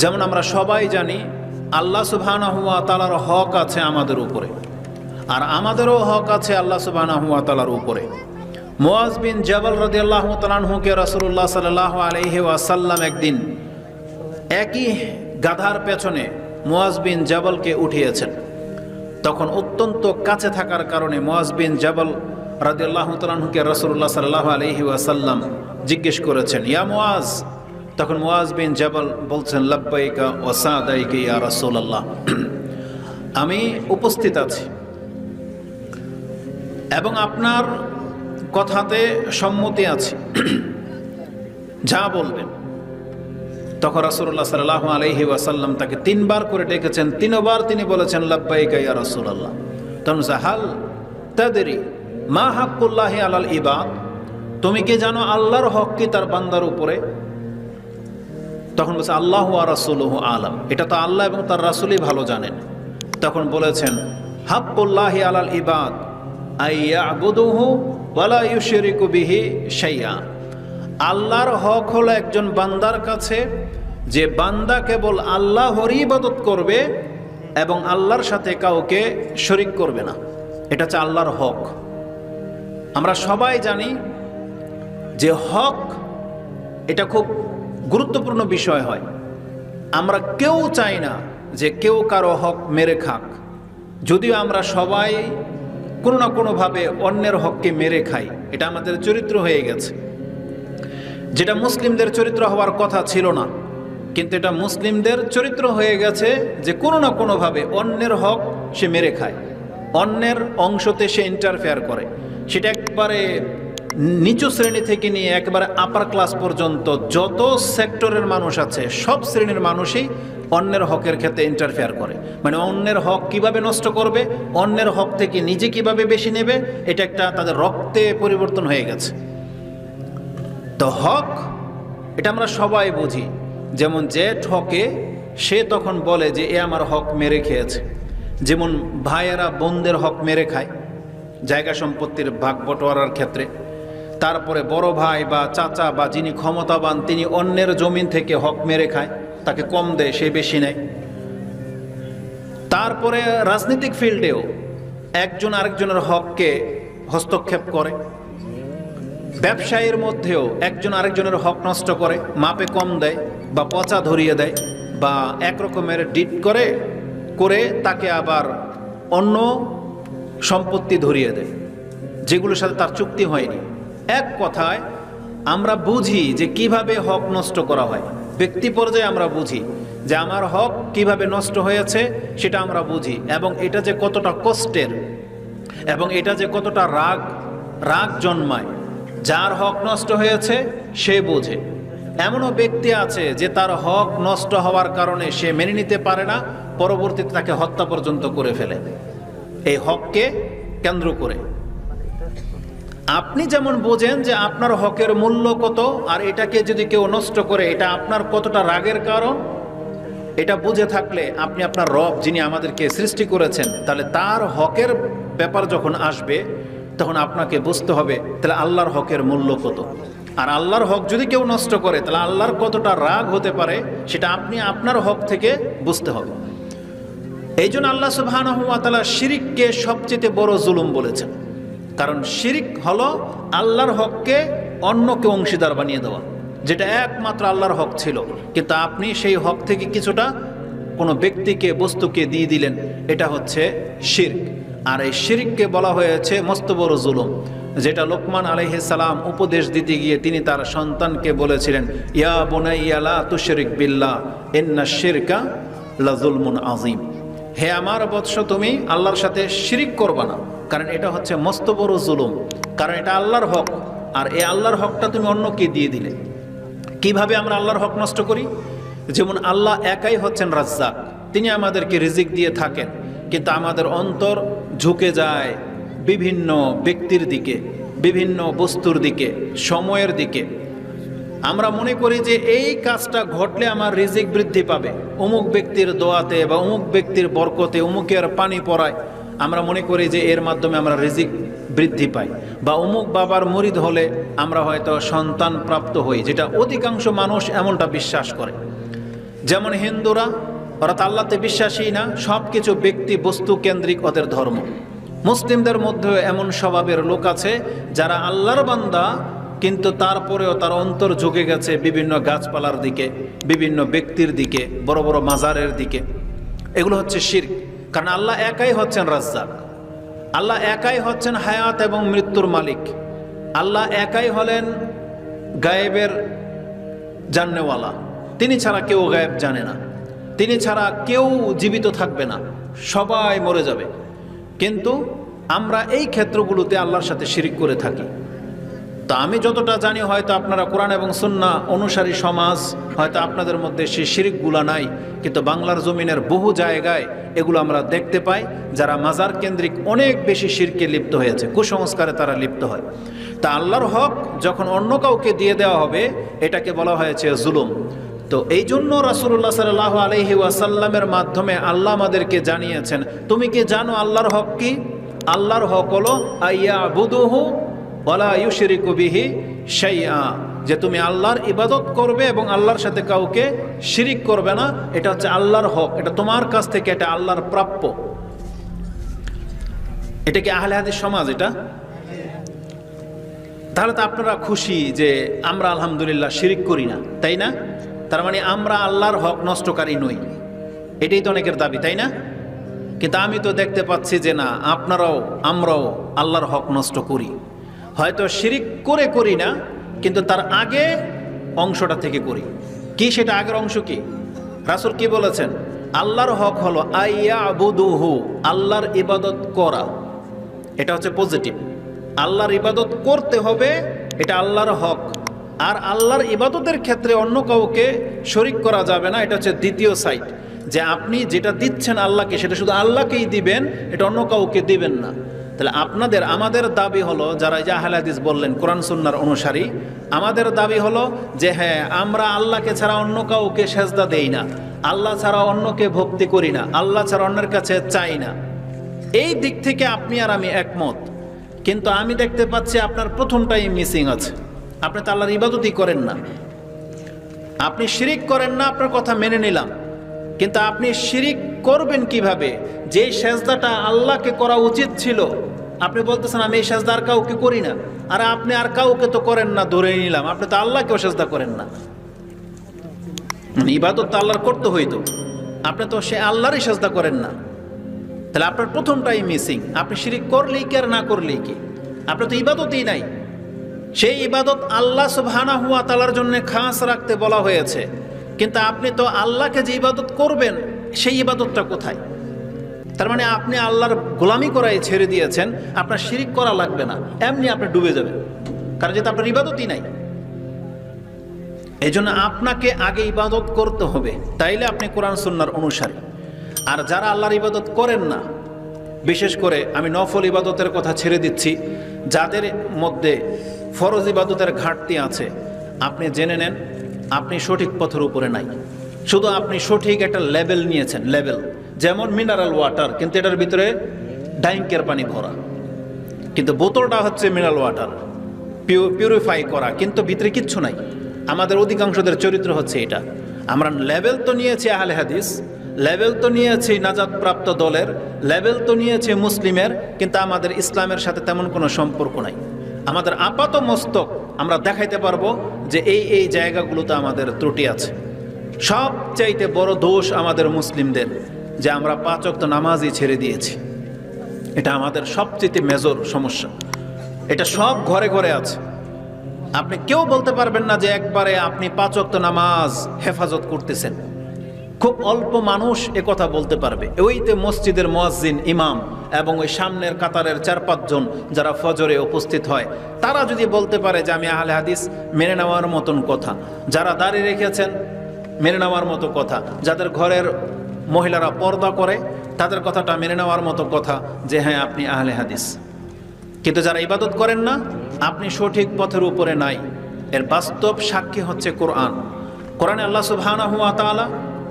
যেমন আমরা সবাই জানি, আল্লাহ সুবহানা হুয়া তালার হক আছে আমাদের উপরে। আর আমাদেরও হক আছে আল্লাহ সুবহানা হুয়া তালার উপরে। মোয়াজ বিন জবল রদি আল্লাহ তালানহুকে রসুল্লাহ সাল্লাহ আলহি ওয়াসাল্লাম একদিন একই গাধার পেছনে মোয়াজ বিন জবলকে উঠিয়েছেন। তখন অত্যন্ত কাছে থাকার কারণে মোয়াজ বিন জবল রাদিয়াল্লাহ তালাহুকে রসুল্লাহ সাল্লাহ আলহি ওয়াসাল্লাম জিজ্ঞেস করেছেন, ইয়া মোয়াজ তখন মোয়াজ বিন জবল বলছেন, লব্বাইকা ও সাদাইকে ইয়া রসুল্লাহ আমি উপস্থিত আছি। এবং আপনার কথাতে সম্মতি আছে। যা বলবেন। তখন রাসুল্লাহ সাল্লাহ আলহি ওয়াসাল্লাম তাকে তিনবার করে ডেকেছেন। তিনবার তিনি বলেছেন, লব্বাইকা ইয়া রসুল্লাহ তখন জাহাল তাদেরই মা হাক্কুল্লাহি আলাল ইবাদ? তুমি কি জানো আল্লাহর হক কি তার বান্দার উপরে? তখন বলছে, আল্লাহ আর রাসুলহ আলম। এটা তো আল্লাহ এবং তার রাসুলই ভালো জানেন। তখন বলেছেন, হাক্কুল্লাহি আলাল ইবাদ ওয়ালা শাইয়া আল্লাহর হক হলো একজন বান্দার কাছে, যে বান্দা কেবল আল্লাহরই ইবাদত করবে এবং আল্লাহর সাথে কাউকে শরিক করবে না। এটা হচ্ছে আল্লাহর হক। আমরা সবাই জানি যে হক, এটা খুব গুরুত্বপূর্ণ বিষয় হয়। আমরা কেউ চাই না যে কেউ কারও হক মেরে খাক। যদিও আমরা সবাই কোনো না কোনোভাবে অন্যের হককে মেরে খাই, এটা আমাদের চরিত্র হয়ে গেছে। যেটা মুসলিমদের চরিত্র হওয়ার কথা ছিল না, কিন্তু এটা মুসলিমদের চরিত্র হয়ে গেছে যে কোনো না কোনোভাবে অন্যের হক সে মেরে খায়। অন্যের অংশতে সে ইন্টারফেয়ার করে। সেটা একবারে নিচু শ্রেণি থেকে নিয়ে একবারে আপার ক্লাস পর্যন্ত যত সেক্টরের মানুষ আছে, সব শ্রেণির মানুষই অন্যের হকের ক্ষেত্রে ইন্টারফেয়ার করে। মানে অন্যের হক কীভাবে নষ্ট করবে, অন্যের হক থেকে নিজে কীভাবে বেশি নেবে, এটা একটা তাদের রক্তে পরিবর্তন হয়ে গেছে। তো হক, এটা আমরা সবাই বুঝি। যেমন যে ঠকে, সে তখন বলে যে, এ আমার হক মেরে খেয়েছে। যেমন ভাইয়েরা বোনদের হক মেরে খায়, জায়গা সম্পত্তির ভাগ বটোয়ারার ক্ষেত্রে। তারপরে বড় ভাই বা চাচা বা যিনি ক্ষমতাবান, তিনি অন্যের জমিন থেকে হক মেরে খায়, তাকে কম দেয়, সে বেশি নেয়। তারপরে রাজনৈতিক ফিল্ডেও একজন আরেকজনের হককে হস্তক্ষেপ করে। ব্যবসায়ীর মধ্যেও একজন আরেকজনের হক নষ্ট করে, মাপে কম দেয় বা পচা ধরিয়ে দেয় বা এক রকমের ডিট করে করে তাকে আবার অন্য সম্পত্তি ধরিয়ে দেয়। যেগুলোর সাথে তার চুক্তি হয়নি। এক কথায়, আমরা বুঝি যে কীভাবে হক নষ্ট করা হয়। ব্যক্তি পর্যায়ে আমরা বুঝি যে আমার হক কীভাবে নষ্ট হয়েছে সেটা আমরা বুঝি এবং এটা যে কতটা কষ্টের এবং এটা যে কতটা রাগ রাগ জন্মায়, যার হক নষ্ট হয়েছে সে বোঝে। এমনও ব্যক্তি আছে যে তার হক নষ্ট হওয়ার কারণে সে মেনে নিতে পারে না, পরবর্তীতে তাকে হত্যা পর্যন্ত করে ফেলে। এই হককে কেন্দ্র করে। আপনি যেমন বোঝেন যে আপনার হকের মূল্য কত, আর এটাকে যদি কেউ নষ্ট করে, এটা আপনার কতটা রাগের কারণ? এটা বুঝে থাকলে আপনি আপনার রব যিনি আমাদেরকে সৃষ্টি করেছেন, তাহলে তার হকের ব্যাপার যখন আসবে, তখন আপনাকে বুঝতে হবে, তাহলে আল্লাহর হকের মূল্য কত। আর আল্লাহর হক যদি কেউ নষ্ট করে, তাহলে আল্লাহর কতটা রাগ হতে পারে, সেটা আপনি আপনার হক থেকে বুঝতে হবে। এই জন্য আল্লাহ সুবাহানহমাতালা শিরিককে সবচেয়ে বড় জুলুম বলেছেন। কারণ শিরিক হলো আল্লাহর হককে অন্যকে অংশীদার বানিয়ে দেওয়া, যেটা একমাত্র আল্লাহর হক ছিল। কিন্তু আপনি সেই হক থেকে কিছুটা কোনো ব্যক্তিকে, বস্তুকে দিয়ে দিলেন, এটা হচ্ছে শির্ক। আর এই শিরিককে বলা হয়েছে মস্ত বড় জুলুম, যেটা লোকমান সালাম উপদেশ দিতে গিয়ে তিনি তার সন্তানকে বলেছিলেন, ইয়া বোনাইয়ালা তুশরিক বিল্লা এন্না শিরকা লাজুলমুন আজিম হে আমার বৎস, তুমি আল্লাহর সাথে শিরিক করবা না। কারণ এটা হচ্ছে মস্ত বড় জুলুম। কারণ এটা আল্লাহর হক। আর এই আল্লাহর হকটা তুমি অন্য অন্যকে দিয়ে দিলে? কীভাবে আমরা আল্লাহর হক নষ্ট করি? যেমন আল্লাহ একাই হচ্ছেন রাজ্জাক। তিনি আমাদেরকে রিজিক দিয়ে থাকেন। কিন্তু আমাদের অন্তর ঝুঁকে যায় বিভিন্ন ব্যক্তির দিকে, বিভিন্ন বস্তুর দিকে, সময়ের দিকে। আমরা মনে করি যে এই কাজটা ঘটলে আমার রিজিক বৃদ্ধি পাবে। অমুক ব্যক্তির দোয়াতে বা অমুক ব্যক্তির বরকতে অমুকের পানি পড়ায়। আমরা মনে করি যে এর মাধ্যমে আমরা রিজিক বৃদ্ধি পাই। বা অমুক বাবার মরিদ হলে আমরা হয়তো সন্তান প্রাপ্ত হই, যেটা অধিকাংশ মানুষ এমনটা বিশ্বাস করে। যেমন হিন্দুরা, ওরা তো আল্লাহতে বিশ্বাসী না সব কিছু ব্যক্তি বস্তু কেন্দ্রিক ওদের ধর্ম। মুসলিমদের মধ্যে এমন স্বভাবের লোক আছে যারা আল্লাহর বান্দা, কিন্তু তারপরেও তার অন্তর ঝুঁকে গেছে বিভিন্ন গাছপালার দিকে, বিভিন্ন ব্যক্তির দিকে, বড় বড় মাজারের দিকে। এগুলো হচ্ছে শির কারণ আল্লাহ একাই হচ্ছেন রাজ্জাক। আল্লাহ একাই হচ্ছেন হায়াত এবং মৃত্যুর মালিক। আল্লাহ একাই হলেন গায়েবের জাননেওয়ালা তিনি ছাড়া কেউ গায়েব জানে না। তিনি ছাড়া কেউ জীবিত থাকবে না। সবাই মরে যাবে। কিন্তু আমরা এই ক্ষেত্রগুলোতে আল্লাহর সাথে শিরিক করে থাকি। তা আমি যতটা জানি হয়তো আপনারা কোরআন এবং সুন্না অনুসারী সমাজ, হয়তো আপনাদের মধ্যে সেই শিরিকগুলা নাই, কিন্তু বাংলার জমিনের বহু জায়গায় এগুলো আমরা দেখতে পাই, যারা মাজার কেন্দ্রিক অনেক বেশি শিরকে লিপ্ত হয়েছে, কুসংস্কারে তারা লিপ্ত হয়। তা আল্লাহর হক যখন অন্য কাউকে দিয়ে দেওয়া হবে, এটাকে বলা হয়েছে জুলুম। তো এই জন্য রাসুল্লাহ সাল্লাহ আলহি ওয়াসাল্লামের মাধ্যমে আল্লাহ আমাদেরকে জানিয়েছেন, তুমি কি জানো আল্লাহর হক কি? আল্লাহর হক হলো আইয়া বুদুহু ওলা ইউশরিকু বিহি শাইআ, যে তুমি আল্লাহর ইবাদত করবে এবং আল্লাহর সাথে কাউকে শিরিক করবে না, এটা হচ্ছে আল্লাহর হক, এটা তোমার কাছ থেকে, এটা আল্লাহর প্রাপ্য। এটা কি আহলে সমাজ এটা? তাহলে তো আপনারা খুশি যে আমরা আলহামদুলিল্লাহ শিরিক করি না, তাই না? তার মানে আমরা আল্লাহর হক নষ্টকারী নই। এটাই তো অনেকের দাবি, তাই না? কিন্তু আমি তো দেখতে পাচ্ছি যে না, আপনারাও, আমরাও আল্লাহর হক নষ্ট করি। হয়তো শিরিক করে করি না, কিন্তু তার আগে অংশটা থেকে করি। কি সেটা আগের অংশ কি? রাসুল কি বলেছেন? আল্লাহর হক হলো আইয়া আল্লাহর ইবাদত করা। এটা হচ্ছে পজিটিভ আল্লাহর ইবাদত করতে হবে, এটা আল্লাহর হক। আর আল্লাহর ইবাদতের ক্ষেত্রে অন্য কাউকে শরিক করা যাবে না, এটা হচ্ছে দ্বিতীয় সাইড যে আপনি যেটা দিচ্ছেন আল্লাহকে, সেটা শুধু আল্লাহকেই দিবেন, এটা অন্য কাউকে দিবেন না। তাহলে আপনাদের, আমাদের দাবি হলো, যারা হাদিস বললেন, কোরআন সুন্নার অনুসারী, আমাদের দাবি হলো যে হ্যাঁ আমরা আল্লাহকে ছাড়া অন্য কাউকে সেজদা দেই না। আল্লাহ ছাড়া অন্যকে ভক্তি করি না। আল্লাহ ছাড়া অন্যের কাছে চাই না। এই দিক থেকে আপনি আর আমি একমত। কিন্তু আমি দেখতে পাচ্ছি আপনার প্রথমটাই মিসিং আছে। আপনি তো আল্লাহর ইবাদতই করেন না। আপনি শিরিক করেন না, আপনার কথা মেনে নিলাম। কিন্তু আপনি শিরিক করবেন কীভাবে? যে সেজদাটা আল্লাহকে করা উচিত ছিল। আপনি বলতেছেন, আমি এই সেজদা আর কাউকে করি না। আর আপনি আর কাউকে তো করেন না ধরে নিলাম। আপনি তো আল্লাহকেও সেজদা করেন না। ইবাদত তো আল্লাহর করতে হইতো। আপনি তো সে আল্লাহরই সেজদা করেন না। তাহলে আপনার প্রথমটাই মিসিং। আপনি শিরিক করলেই কি আর না করলেই কি? আপনার তো ইবাদতই নাই। সেই ইবাদত আল্লাহ সুবহানা হুয়া তালার জন্য খাস রাখতে বলা হয়েছে। কিন্তু আপনি তো আল্লাহকে যে ইবাদত করবেন, সেই ইবাদতটা কোথায়? তার মানে আপনি আল্লাহর গোলামি করাই ছেড়ে দিয়েছেন, আপনার শিরিক করা লাগবে না, এমনি আপনি ডুবে যাবেন। কারণ যেহেতু আপনার ইবাদতই নাই। এই জন্য আপনাকে আগে ইবাদত করতে হবে, তাইলে আপনি কোরআন সুন্নার অনুসারী। আর যারা আল্লাহর ইবাদত করেন না, বিশেষ করে আমি নফল ইবাদতের কথা ছেড়ে দিচ্ছি, যাদের মধ্যে ফরজ ইবাদতের ঘাটতি আছে, আপনি জেনে নেন আপনি সঠিক পথের উপরে নাই। শুধু আপনি সঠিক একটা লেভেল নিয়েছেন, লেভেল। যেমন মিনারেল ওয়াটার কিন্তু এটার ভিতরে ডাইঙ্কের পানি ভরা। কিন্তু বোতলটা হচ্ছে মিনারেল ওয়াটার পিউরিফাই করা, কিন্তু ভিতরে কিচ্ছু নাই। আমাদের অধিকাংশদের চরিত্র হচ্ছে এটা। আমরা লেভেল তো নিয়েছি আহলে হাদিস, লেভেল তো নিয়েছি নাজাদ প্রাপ্ত দলের, লেভেল তো নিয়েছি মুসলিমের, কিন্তু আমাদের ইসলামের সাথে তেমন কোনো সম্পর্ক নাই। আমাদের আপাত মস্তক আমরা দেখাইতে পারব যে এই এই জায়গাগুলোতে আমাদের ত্রুটি আছে। সবচাইতে বড় দোষ আমাদের মুসলিমদের যে আমরা পাঁচ তো নামাজই ছেড়ে দিয়েছি। এটা আমাদের সবচেয়ে মেজর সমস্যা। এটা সব ঘরে ঘরে আছে। আপনি কেউ বলতে পারবেন না যে একবারে আপনি পাঁচ তো নামাজ হেফাজত করতেছেন। খুব অল্প মানুষ এ কথা বলতে পারবে। ওইতে মসজিদের মোয়াজ্জিন, ইমাম এবং ওই সামনের কাতারের চার পাঁচজন যারা ফজরে উপস্থিত হয়, তারা যদি বলতে পারে যে আমি আহলে হাদিস মেনে নেওয়ার মতন কথা। যারা দাঁড়িয়ে রেখেছেন, মেনে নেওয়ার মতো কথা। যাদের ঘরের মহিলারা পর্দা করে, তাদের কথাটা মেনে নেওয়ার মতো কথা যে হ্যাঁ আপনি আহলে হাদিস। কিন্তু যারা ইবাদত করেন না, আপনি সঠিক পথের উপরে নাই। এর বাস্তব সাক্ষী হচ্ছে কোরআন। কোরআনে আল্লাহ সুবহানাহু ওয়া তাআলা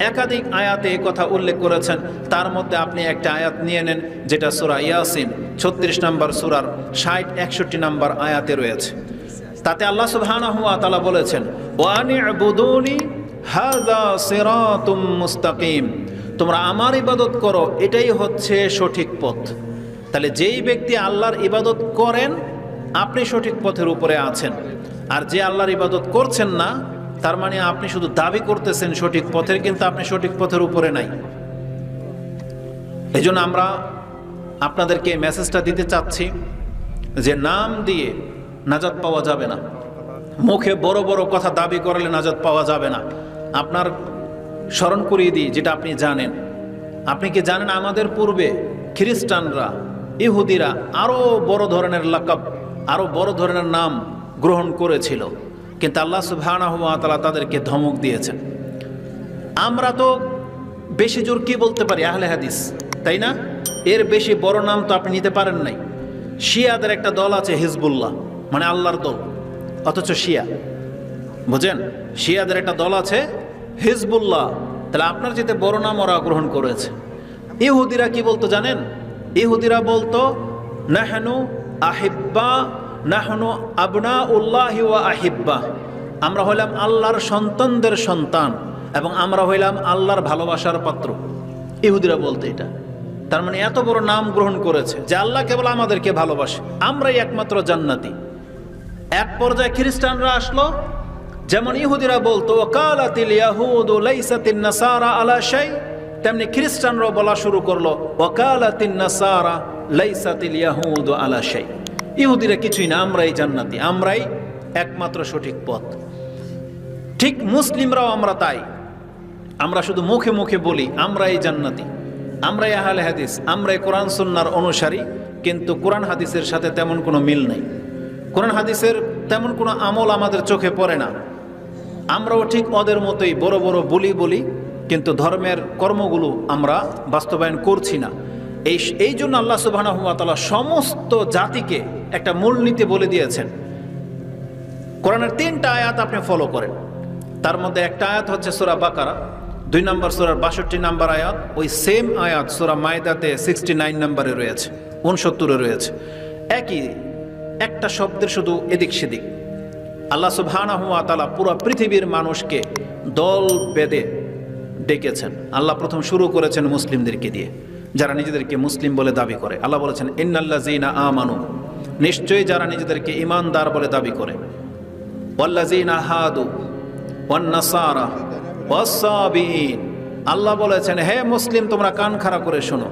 একাধিক আয়াতে এই কথা উল্লেখ করেছেন। তার মধ্যে আপনি একটা আয়াত নিয়ে নেন, যেটা সূরা ইয়াসিন, ছত্রিশ নম্বর সুরার ষাট, একষট্টি নম্বর আয়াতে রয়েছে। তাতে আল্লাহ সুবহানাহু ওয়া তাআলা বলেছেন, ওয়ানি আবুদুনি হাদা সিরাতুম মুস্তাকিম। তোমরা আমার ইবাদত করো, এটাই হচ্ছে সঠিক পথ। তাহলে যেই ব্যক্তি আল্লাহর ইবাদত করেন, আপনি সঠিক পথের উপরে আছেন। আর যে আল্লাহর ইবাদত করছেন না তার মানে আপনি শুধু দাবি করতেছেন সঠিক পথের, কিন্তু আপনি সঠিক পথের উপরে নাই। এই আমরা আপনাদেরকে মেসেজটা দিতে চাচ্ছি যে নাম দিয়ে নাজাত পাওয়া যাবে না। মুখে বড় বড় কথা দাবি করলে নাজাত পাওয়া যাবে না। আপনার স্মরণ করিয়ে দিই, যেটা আপনি জানেন। আপনি কি জানেন আমাদের পূর্বে খ্রিস্টানরা, ইহুদিরা আরও বড় ধরনের লাকাব আরও বড় ধরনের নাম গ্রহণ করেছিল? কিন্তু আল্লাহ সুবহানাহু ওয়া তাআলা তাদেরকে ধমক দিয়েছেন। আমরা তো বেশি জোর কি বলতে পারি আহলে হাদিস, তাই না? এর বেশি বড় নাম তো আপনি নিতে পারেন নাই। শিয়াদের একটা দল আছে হিজবুল্লাহ মানে আল্লাহর দল, অথচ শিয়া। বুঝেন? শিয়াদের একটা দল আছে হিজবুল্লাহ। তাহলে আপনার যেতে বড় নাম ওরা গ্রহণ করেছে। ইহুদিরা কি বলতো জানেন? ইহুদিরা বলতো, নাহানু আহিব্বা নাহনু আবনা উল্লাহ ওয়া আহিব্বা। আমরা হইলাম আল্লাহর সন্তানদের সন্তান এবং আমরা হইলাম আল্লাহর ভালোবাসার পাত্র। ইহুদিরা বলতে এটা। তার মানে এত বড় নাম গ্রহণ করেছে যে আল্লাহ কেবল আমাদেরকে ভালোবাসে। আমরাই একমাত্র জান্নাতি। এক পর্যায়ে খ্রিস্টানরা আসলো। যেমন ইহুদিরা বলতো, ওকালাতিল তেমনি খ্রিস্টানরাও বলা শুরু করল, ওকালাতিন নাসারা লাইসাতিল ইয়াহুদু আলা ইহুদিরা কিছুই না, আমরাই জান্নাতি, আমরাই একমাত্র সঠিক পথ। ঠিক মুসলিমরাও আমরা তাই। আমরা শুধু মুখে মুখে বলি, আমরাই জান্নাতি, আমরাই আহলে হাদিস, আমরাই কোরআন সুন্নার অনুসারী, কিন্তু কোরআন হাদিসের সাথে তেমন কোনো মিল নেই। কোরআন হাদিসের তেমন কোনো আমল আমাদের চোখে পড়ে না। আমরাও ঠিক ওদের মতোই বড় বড় বলি বলি, কিন্তু ধর্মের কর্মগুলো আমরা বাস্তবায়ন করছি না। এই এই জন্য আল্লাহ সুবাহ সমস্ত জাতিকে একটা মূলনীতি বলে দিয়েছেন। কোরআনের তিনটা আয়াত আপনি ফলো করেন। তার মধ্যে একটা আয়াত হচ্ছে সুরা বাকারা, দুই নম্বর সুরার বাষট্টি নম্বর আয়াত, ওই সেম আয়াত সুরা মায়দাতে সিক্সটি নাইন নম্বরে রয়েছে উনসত্তরে রয়েছে। একই, একটা শব্দের শুধু এদিক সেদিক। আল্লাহ সুবহানাহু ওয়া তাআলা পুরো পৃথিবীর মানুষকে দল বেদে ডেকেছেন। আল্লাহ প্রথম শুরু করেছেন মুসলিমদেরকে দিয়ে, যারা নিজেদেরকে মুসলিম বলে দাবি করে। আল্লাহ বলেছেন, ইন্নাল্লাযীনা আমানু নিশ্চয়ই যারা নিজেদেরকে ইমানদার বলে দাবি করে। আল্লাহ বলেছেন, হে মুসলিম, তোমরা কান খাড়া করে শোনো।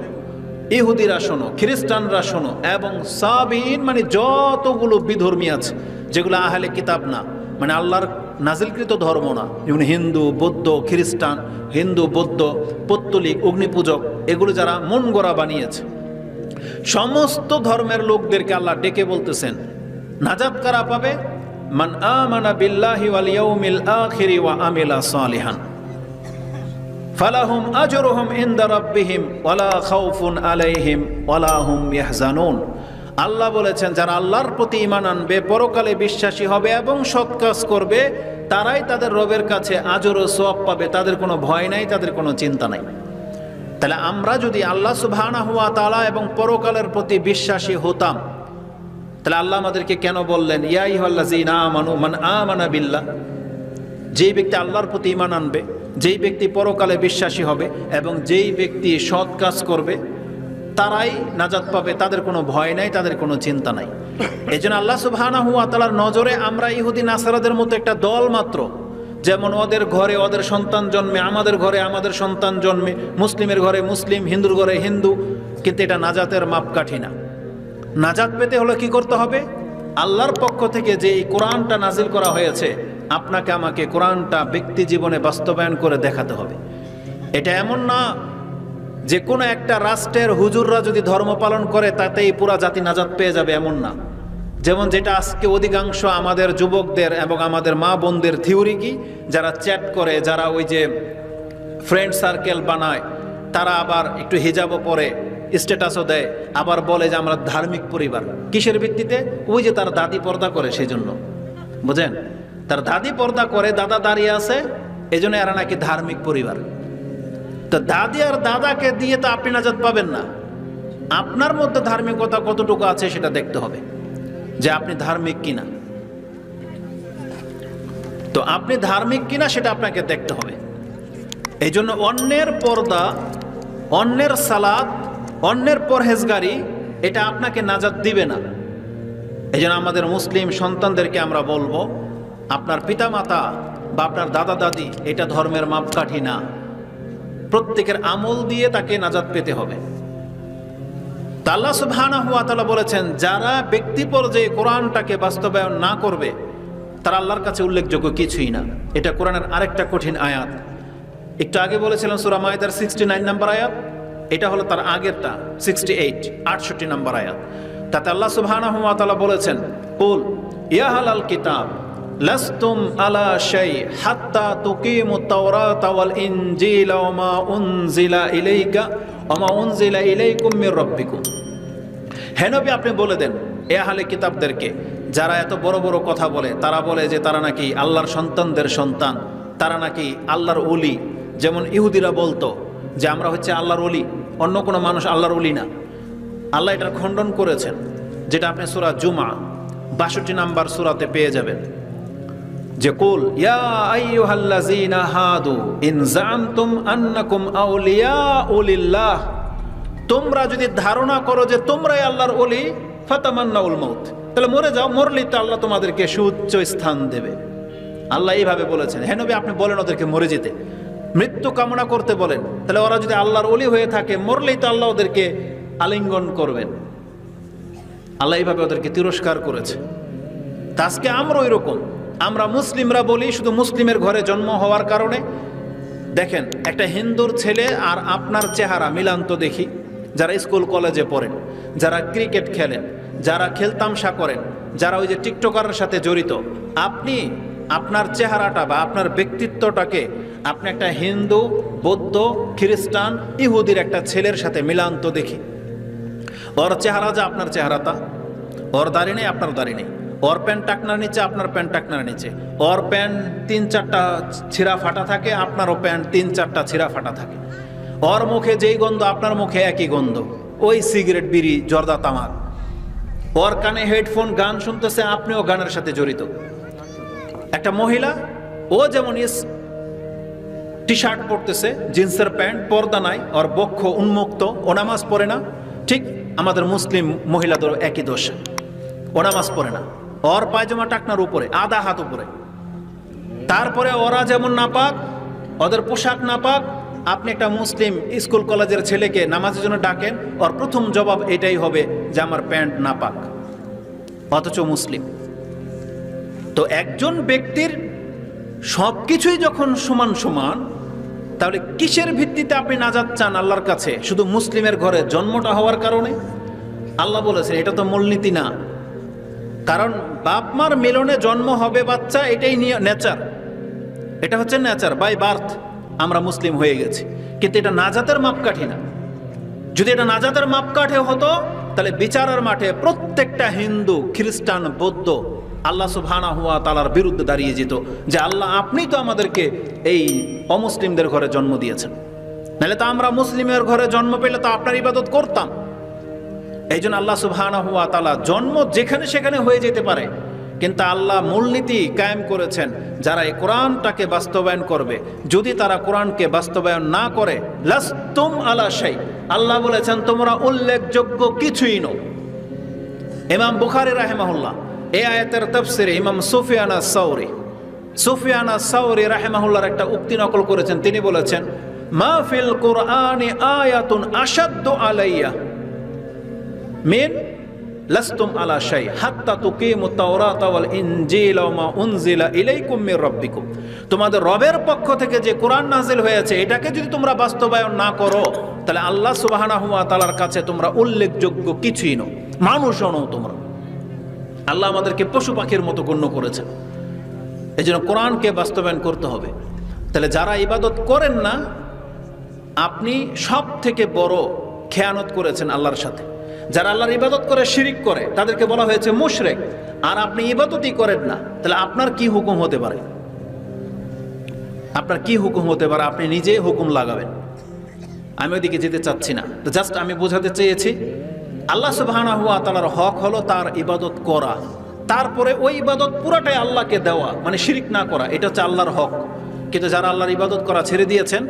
ইহুদিরা শোনো, খ্রিস্টানরা শোনো এবং সাবিন মানে যতগুলো বিধর্মী আছে, যেগুলো আহলে কিতাব না। মানে আল্লাহর নাজিলকৃত ধর্ম না। যেমন হিন্দু, বৌদ্ধ, খ্রিস্টান, হিন্দু, বৌদ্ধ, পত্তলিক, অগ্নিপূজক, এগুলো যারা মন গড়া বানিয়েছে। সমস্ত ধর্মের লোকদেরকে আল্লাহ ডেকে বলতেছেন, নাজাত কারা পাবে? মান আমানা বিল্লাহি ওয়াল ইয়াউমিল আখিরি ওয়া আমিলা সালিহান। ফালাহুম আজরুহুম ইনদা রাব্বিহিম ওয়ালা খাউফুন আলাইহিম ওয়ালা হুম ইয়াহজানুন। আল্লাহ বলেছেন, যারা আল্লাহর প্রতি ঈমান আনবে, পরকালে বিশ্বাসী হবে এবং সৎ কাজ করবে, তারাই তাদের রবের কাছে আজর ও সোয়াব পাবে। তাদের কোনো ভয় নাই, তাদের কোনো চিন্তা নাই। তাহলে আমরা যদি আল্লাহ সুবহানাহু ওয়া তাআলা এবং পরকালের প্রতি বিশ্বাসী হতাম, তাহলে আল্লাহ আমাদেরকে কেন বললেন ইয়াই আমানু, মান বিল্লাহ? যেই ব্যক্তি আল্লাহর প্রতি ইমান আনবে, যেই ব্যক্তি পরকালে বিশ্বাসী হবে এবং যেই ব্যক্তি সৎ কাজ করবে, তারাই নাজাত পাবে, তাদের কোনো ভয় নাই, তাদের কোনো চিন্তা নাই। এই জন্য আল্লাহ সুবহানা হুয়া তালার নজরে আমরা ইহুদি, নাসারাদের মতো একটা দল মাত্র যেমন ওদের ঘরে ওদের সন্তান জন্মে, আমাদের ঘরে আমাদের সন্তান জন্মে, মুসলিমের ঘরে মুসলিম, হিন্দুর ঘরে হিন্দু, কিন্তু এটা নাজাতের মাপকাঠি না। নাজাত পেতে হলে কি করতে হবে? আল্লাহর পক্ষ থেকে যে এই কোরআনটা নাজিল করা হয়েছে, আপনাকে আমাকে কোরআনটা ব্যক্তি জীবনে বাস্তবায়ন করে দেখাতে হবে। এটা এমন না যে কোনো একটা রাষ্ট্রের হুজুররা যদি ধর্ম পালন করে, তাতেই পুরা জাতি নাজাত পেয়ে যাবে, এমন না। যেমন যেটা আজকে অধিকাংশ আমাদের যুবকদের এবং আমাদের মা বোনদের থিওরি কি? যারা চ্যাট করে, যারা ওই যে ফ্রেন্ড সার্কেল বানায়, তারা আবার একটু হিজাবও পরে, স্ট্যাটাসও দেয়, আবার বলে যে আমরা ধার্মিক পরিবার। কিসের ভিত্তিতে? ওই যে তার দাদি পর্দা করে সেই জন্য বুঝেন? তার দাদি পর্দা করে, দাদা দাঁড়িয়ে আছে এই জন্য এরা নাকি ধার্মিক পরিবার। তো দাদি আর দাদাকে দিয়ে তো আপনি নাজাত পাবেন না। আপনার মধ্যে ধার্মিকতা কতটুকু আছে সেটা দেখতে হবে। যে আপনি ধার্মিক কিনা। তো আপনি ধার্মিক কিনা সেটা আপনাকে দেখতে হবে। এই জন্য অন্যের পর্দা, অন্যের সালাদ অন্যের পরহেজগারি, এটা আপনাকে নাজাদ দিবে না। এই জন্য আমাদের মুসলিম সন্তানদেরকে আমরা বলব, আপনার পিতামাতা বা আপনার দাদা দাদি এটা ধর্মের মাপকাঠি না। প্রত্যেকের আমল দিয়ে তাকে নাজাদ পেতে হবে। তা আল্লাহ তাআলা বলেছেন, যারা ব্যক্তি পর্যায়ে কোরআনটাকে বাস্তবায়ন না করবে, তারা আল্লাহর কাছে উল্লেখযোগ্য কিছুই না। এটা কোরআনের আরেকটা কঠিন আয়াত। একটু আগে বলেছিলাম, সূরা মাইদার 69 নম্বর আয়াত। এটা হলো তার আগেরটা 68 68 নম্বর আয়াত। তাতে আল্লাহ সুবহানাহু ওয়া তাআলা বলেছেন, কুল, ইয়া হালাল কিতাব লাস্তুম আলা শাই হাত্তা তুকিমু তাওরাতা ওয়াল ইনজিলা ওয়া উনজিলা ইলাইকা ওয়া উনজিলা ইলাইকুম আপনি বলে দেন, এ আহলে কিতাবদেরকে, যারা এত বড় বড় কথা বলে, তারা বলে যে তারা নাকি আল্লাহর সন্তানদের সন্তান, তারা নাকি আল্লাহর অলি যেমন ইহুদিরা বলতো যে, আমরা হচ্ছে আল্লাহর অলি অন্য কোনো মানুষ আল্লাহর অলি না। আল্লাহ এটার খণ্ডন করেছেন, যেটা আপনি সুরা জুমা, বাষট্টি নাম্বার সুরাতে পেয়ে যাবেন। যে কুল, ইয়া আইয়ুহাল্লাযীনা হাদু, ইন জামতুম আন্নাকুম লিল্লাহ তোমরা যদি ধারণা করো যে তোমরাই আল্লাহর ওলি, ফাতামান্নাউল মউত। তাহলে মরে যাও, মরলেই তো আল্লাহ তোমাদেরকে সুউচ্চ স্থান দেবে। আল্লাহ এইভাবে বলেছেন হেন আপনি বলেন ওদেরকে মরে যেতে। মৃত্যু কামনা করতে বলেন। তাহলে ওরা যদি আল্লাহর ওলি হয়ে থাকে, মরলেই তো আল্লাহ ওদেরকে আলিঙ্গন করবেন। আল্লাহ এইভাবে ওদেরকে তিরস্কার করেছে। তা আজকে আমরা ওই রকম আমরা মুসলিমরা বলি শুধু মুসলিমের ঘরে জন্ম হওয়ার কারণে। দেখেন, একটা হিন্দুর ছেলে আর আপনার চেহারা মিলান্ত দেখি। যারা স্কুল, কলেজে পড়েন, যারা ক্রিকেট খেলেন, যারা খেলতামশা করেন, যারা ওই যে টিকটকারের সাথে জড়িত, আপনি আপনার চেহারাটা বা আপনার ব্যক্তিত্বটাকে আপনি একটা হিন্দু, বৌদ্ধ, খ্রিস্টান, ইহুদির একটা ছেলের সাথে মিলান্ত দেখি। ওর চেহারা যা আপনার চেহারাটা, ওর দাড়ি নেই, আপনার দাঁড়িয়ে নেই। ওর প্যান্ট টাকনার নিচে, আপনার প্যান্ট টাকনার নিচে। ওর প্যান্ট তিন চারটা ছিঁড়া ফাটা থাকে, আপনারও প্যান্ট তিন চারটা ছিঁড়া ফাটা থাকে। ওর মুখে যেই গন্ধ, আপনার মুখে একই গন্ধ। ওই সিগারেট, বিড়ি, জর্দা, তামাক। ওর কানে হেডফোন, গান শুনতেছে, আপনিও গানের সাথে জড়িত। একটা মহিলা, ও যেমন টি শার্ট পরতেছে, জিন্সের প্যান্ট, পর্দা নাই, ওর বক্ষ উন্মুক্ত, ও নামাজ পড়ে না। ঠিক আমাদের মুসলিম মহিলাদের একই দোষ। ও নামাজ পড়ে না। ওর পায়জামা টাকনার উপরে, আধা হাত উপরে। তারপরে ওরা যেমন নাপাক, ওদের পোশাক নাপাক, আপনি একটা মুসলিম স্কুল কলেজের ছেলেকে নামাজের জন্য ডাকেন, ওর প্রথম জবাব এটাই হবে যে আমার প্যান্ট নাপাক, অথচ মুসলিম। তো একজন ব্যক্তির সব কিছুই যখন সমান সমান, তাহলে কিসের ভিত্তিতে আপনি নাজাত চান আল্লাহর কাছে? শুধু মুসলিমের ঘরে জন্মটা হওয়ার কারণে? আল্লাহ বলেছেন, এটা তো মূলনীতি না। কারণ বাপ মার মিলনে জন্ম হবে বাচ্চা, এটাই নেচার এটা হচ্ছে নেচার বাই বার্থ আমরা মুসলিম হয়ে গেছি। কিন্তু এটা নাজাতের মাপকাঠি না। যদি এটা নাজাতের মাপকাঠে হতো, তাহলে বিচারের মাঠে প্রত্যেকটা হিন্দু, খ্রিস্টান, বৌদ্ধ আল্লাহ সুবহানা হুয়া তালার বিরুদ্ধে দাঁড়িয়ে যেত যে আল্লাহ আপনি তো আমাদেরকে এই অমুসলিমদের ঘরে জন্ম দিয়েছেন। নাহলে তো আমরা মুসলিমের ঘরে জন্ম পেলে তো আপনার ইবাদত করতাম। এই জন্য আল্লাহ সুবহানা জন্ম যেখানে সেখানে হয়ে যেতে পারে। কিন্তু আল্লাহ মূলনীতি কায়েম করেছেন যারা এই কোরআনটাকে বাস্তবায়ন করবে। যদি তারা কোরআনকে বাস্তবায়ন না করে, লাস্তুম আলা শাই। আল্লাহ বলেছেন, তোমরা উল্লেখযোগ্য কিছুই নো ইমাম বুখারি রাহেমাহুল্লাহ এ আয়াতের তফসিরে ইমাম সুফিয়ানা সাউরি সুফিয়ানা সাউরি রাহেমাহুল্লাহর একটা উক্তি নকল করেছেন। তিনি বলেছেন মাহফিল কোরআনে আয়াতুন আসাদ্দ আলাইয়া। মিন লাস্তুম আলা শাই হাত্তা তুকিমু তাওরাত ওয়াল ইনজিল ওয়া মা উনজিলা ইলাইকুম মির রাব্বিকুম তোমাদের রবের পক্ষ থেকে যে কোরআন নাজিল হয়েছে, এটাকে যদি তোমরা বাস্তবায়ন না করো, তাহলে আল্লাহ সুবহানাহু ওয়া তাআলার কাছে তোমরা উল্লেখযোগ্য কিছুই নও। মানুষও নও তোমরা। আল্লাহ আমাদেরকে পশু পাখির মতো গণ্য করেছেন। এই জন্য কোরআনকে বাস্তবায়ন করতে হবে। তাহলে যারা ইবাদত করেন না, আপনি সব থেকে বড় খেয়ানত করেছেন আল্লাহর সাথে। যারা আল্লাহর ইবাদত করে, শিরিক করে, তাদেরকে বলা হয়েছে মুশরেক। আর আপনি ইবাদতই করেন না, তাহলে আপনার কি হুকুম হতে পারে? আপনার কি হুকুম হতে পারে? আপনি নিজে হুকুম লাগাবেন। আমি ওইদিকে যেতে চাচ্ছি না। তো জাস্ট আমি বোঝাতে চেয়েছি, আল্লাহ সুবহানাহু ওয়া তাআলার হক হলো তার ইবাদত করা। তারপরে ওই ইবাদত পুরাটাই আল্লাহকে দেওয়া মানে শিরিক না করা, এটা হচ্ছে আল্লাহর হক। কিন্তু যারা আল্লাহর ইবাদত করা ছেড়ে দিয়েছেন,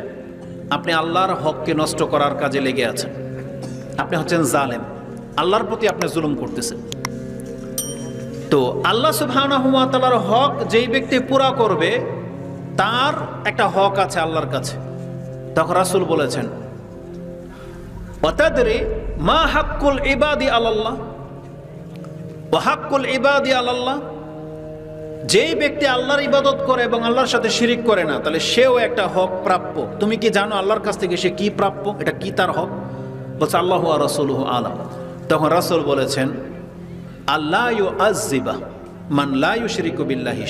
আপনি আল্লাহর হককে নষ্ট করার কাজে লেগে আছেন। আপনি হচ্ছেন জালেম। আল্লাহর প্রতি আপনি জুলুম করতেছেন। তো আল্লাহ সুবহানার হক যেই ব্যক্তি পুরা করবে, তার একটা হক আছে আল্লাহর কাছে। তখন রাসূল বলেছেন অতাদরে মা হাক্কুল ইবাদি আল্লাহ ও হাক্কুল ইবাদি আল্লাহ যেই ব্যক্তি আল্লাহর ইবাদত করে এবং আল্লাহর সাথে শিরিক করে না, তাহলে সেও একটা হক প্রাপ্য। তুমি কি জানো আল্লাহর কাছ থেকে সে কি প্রাপ্য? এটা কি তার হক? বলছে, আল্লাহ আর রসুল আলম। তখন রাসূল বলেছেন আল্লাহ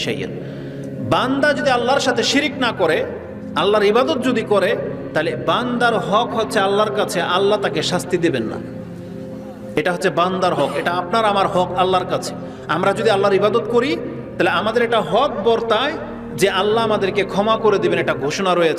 শাইয়ান বান্দা যদি আল্লাহর সাথে শিরিক না করে, আল্লাহর ইবাদত যদি করে, তাহলে বান্দার হক হচ্ছে আল্লাহর কাছে, আল্লাহ তাকে শাস্তি দেবেন না। এটা হচ্ছে বান্দার হক, এটা আপনার আমার হক, আল্লাহর কাছে। আমরা যদি আল্লাহর ইবাদত করি, তাহলে আমাদের এটা হক বর্তায় যে আল্লাহ আমাদেরকে ক্ষমা করে দেবেন, এটা ঘোষণা রয়েছে।